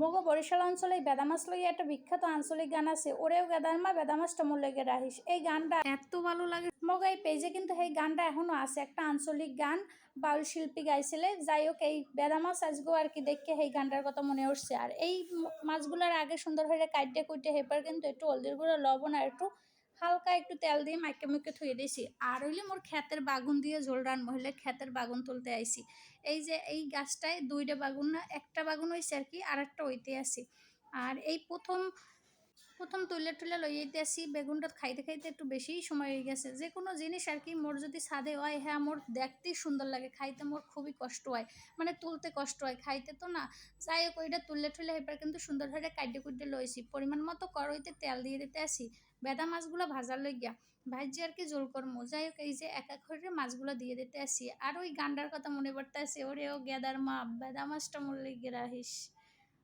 মগো বরিশাল অঞ্চলে বেদামাস লই একটা বিখ্যাত আঞ্চলিক গান আছে, ওরেও গেদার মা বেদা মাছটা মোর লেগে রাহিস। এই গানটা এত ভালো লাগে। মগ এই পেজে কিন্তু এই গানটা এখনও আছে, একটা আঞ্চলিক গান বাউল শিল্পী গাইছিলে। যাই হোক, এই বেদামাস আজগো আর কি দেখে এই গানটার কথা মনে উঠছে। আর এই মাছগুলার আগে সুন্দর হয়ে কাইটে কুইটে হেপার কিন্তু একটু হলদির গুঁড়ো, লবণ আর একটু হালকা একটু তেল দিয়ে মাইকে মুখে থুয়ে দিয়েছি আর হইলে মোর ক্ষেতের বাগুন দিয়ে ঝোল রান মহিলা ক্ষেতের বাগুন তুলতে আইছি। এই যে এই গাছটায় দুইটা বাগুন না, একটা বাগুন হয়েছে আর কি আর একটা ওইতে আছি আর এই প্রথম প্রথম তুলে টুলে লইয়াইতে আসি বেগুনটা খাইতে খাইতে একটু বেশিই সময় হয়ে গেছে। যে কোনো জিনিস আর কি মোর যদি সাদে হয় হ্যাঁ মোর দেখতেই সুন্দর লাগে, খাইতে মোর খুবই কষ্ট হয়। মানে তুলতে কষ্ট হয়, খাইতে তো না। যাই হোক, ওইটা তুললে টুলে এবার কিন্তু সুন্দরভাবে কাইটে কুইটে লইছি। পরিমাণ মতো কড়াইতে তেল দিয়ে দিতে আসি বেদা মাছগুলো ভাজার লই গিয়া ভাজি আর কি জোল করমু। যাই হোক এই যে এক এক করে মাছগুলো দিয়ে দিতে আসি। আর ওই গান্ডার কথা মনে পড়তে আসে, ওরে ও গেদার মা, বেদা মাছটা মরলে রাহিস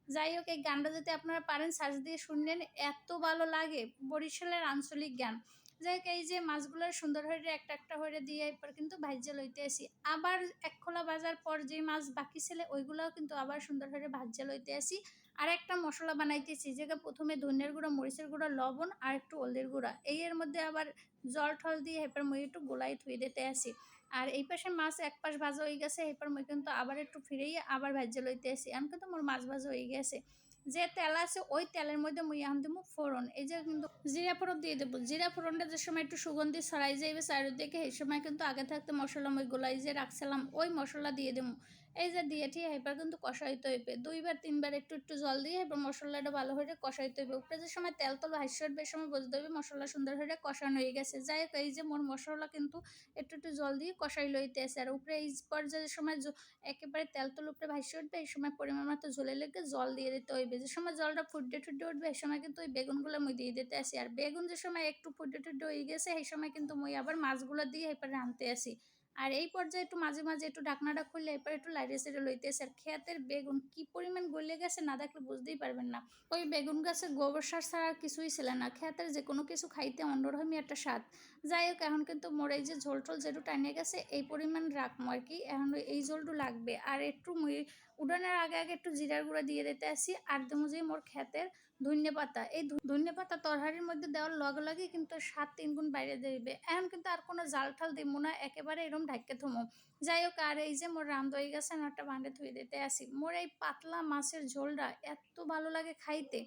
যাই হোক এই গানটা যদি আপনারা পারেন, সার্চ দিয়ে শুনলেন, এত ভালো লাগে বরিশালের আঞ্চলিক গান যাই এই যে মাছগুলোর সুন্দর হয়ে একটা একটা হয়ে দিয়ে এরপর কিন্তু ভাজ্যে লইতে আসি। আবার এক খোলা বাজার পর যে মাছ বাকি ছিল, ওইগুলোও কিন্তু আবার সুন্দর হয়ে ভাজ্যে লইতে আসি। আর একটা মশলা বানাইতেছি যেটা প্রথমে ধনিয়ার গুঁড়ো, মরিচের গুঁড়ো, লবণ আর একটু হলদির গুঁড়া। এই এর মধ্যে আবার জল ঠল দিয়ে হেপার মই একটু গোলাই থুয়ে দিতে আসি। আর এই পাশে মাছ এক পাশ ভাজা হয়ে গেছে, এরপর মই কিন্তু আবার একটু ফিরেই আবার ভাজ্যে লইতে আসি। এখন কিন্তু মোর মাছ ভাজা হয়ে গেছে। যে তেল আছে, ওই তেলের মধ্যে মুই এখন দেবো ফোড়ন। এই যে কিন্তু জিরা ফোড়ন দিয়ে দেবো। জিরা ফোড়নটা যে সময় একটু সুগন্ধি ছড়াই যাইবে, চারিদিকে সেই সময় কিন্তু আগে থাকতে মশলা মই গোলাই যে রাখছিলাম, ওই মশলা দিয়ে দেবো। এই যে দিয়ে ঠিক এবার কিন্তু কষাইতে হইবে। দুইবার, তিনবার একটু একটু জল দিয়ে এবার মশলাটা ভালো হয়ে কষাইতে হইবে। উপরে যে সময় তেল তল উঠবে সময় বুঝতে হবে মশলা সুন্দর হয়ে কষানো হয়ে গেছে। যাই হোক, এই যে মোর মশলা কিন্তু একটু একটু জল দিয়ে কষাই লইতে আছে আর উপরে এই পর্যায়ের সময় একেবারে তেল তল উপরে ভাসি উঠবে, এই সময় পরিমাণ মতো ঝোলে লেগে জল দিয়ে দিতে হইবে। যে সময় জলটা ফুটে টুটে উঠবে, এই সময় কিন্তু ওই বেগুনগুলো মুই দিয়ে দিতে আসি। আর বেগুন যে সময় একটু ফুটে টুটে হয়ে গেছে, এই সময় কিন্তু মুই আবার মাছগুলো দিয়ে এরপরে রাঁধতে আসি। আর এই পর্যায়ে একটু মাঝে মাঝে একটু ঢাকনাটা খুললে এরপর একটু লাইটে সেটে লইতে আসি আর ক্ষেতের বেগুন কি পরিমাণ গলে গেছে না দেখলে বুঝতেই পারবেন না। ওই বেগুন গাছের গোবর সার ছাড়া কিছুই ছিল না। ক্ষেতের যে কোনো কিছু খাইতে অন্যরকমই একটা স্বাদ। যাই হোক, এখন কিন্তু মোর এই যে ঝোল টোল যেটু টানিয়ে গেছে, এই পরিমাণ রাখব আর কি। এখন এই ঝোলটু লাগবে। আর একটু উডানের আগে আগে একটু জিরার গুঁড়া দিয়ে দিতে আসি। আর যে মোর ক্ষেতের ধন্য পাতা। এই ধন্য পাতা তরহারির মধ্যে দেওয়ার লগে লগে কিন্তু সাত তিন গুণ বাইরে দেবে এখন কিন্তু আর কোনো জাল ঠাল দিব না। একেবারে এরম ঢাকে থুমো যাই হোক আর এই যে মোর রান্ধ হয়ে গেছে একটা ভান্ডে ধুয়ে দিতে আসি। মোর এই পাতলা মাছের ঝোলটা এত ভালো লাগে খাইতে।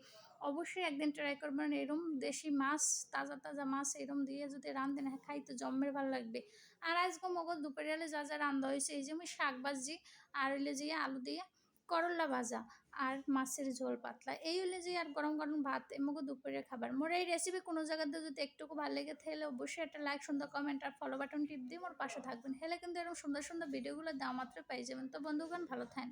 অবশ্যই একদিন ট্রাই করবেন, এরম দেশি মাছ, তাজা তাজা মাছ এরম দিয়ে যদি রান্ধেন হ্যাঁ খাইতে জম্মের ভালো লাগবে। আর আজকে মগজ দুপুরে যা যা রান্ধা হয়েছে, এই যে আমি শাক ভাজি আর হইলে যে আলু দিয়ে করল্লা ভাজা আর মাছের ঝোল পাতলা। এই হলে যে আর গরম গরম ভাত এমুকো দুপুরের খাবার। মোর এই রেসিপি কোনো জায়গাতে যদি একটুকু ভালো লেগে থাকলে অবশ্যই একটা লাইক সুন্দর কমেন্ট আর ফলো বাটন টিপ দিয়ে মোর পাশে থাকবেন। হেলে কিন্তু এরকম সুন্দর সুন্দর ভিডিওগুলো দেওয়া মাত্র পাই যাবেন। তো বন্ধুগণ, ভালো থাকেন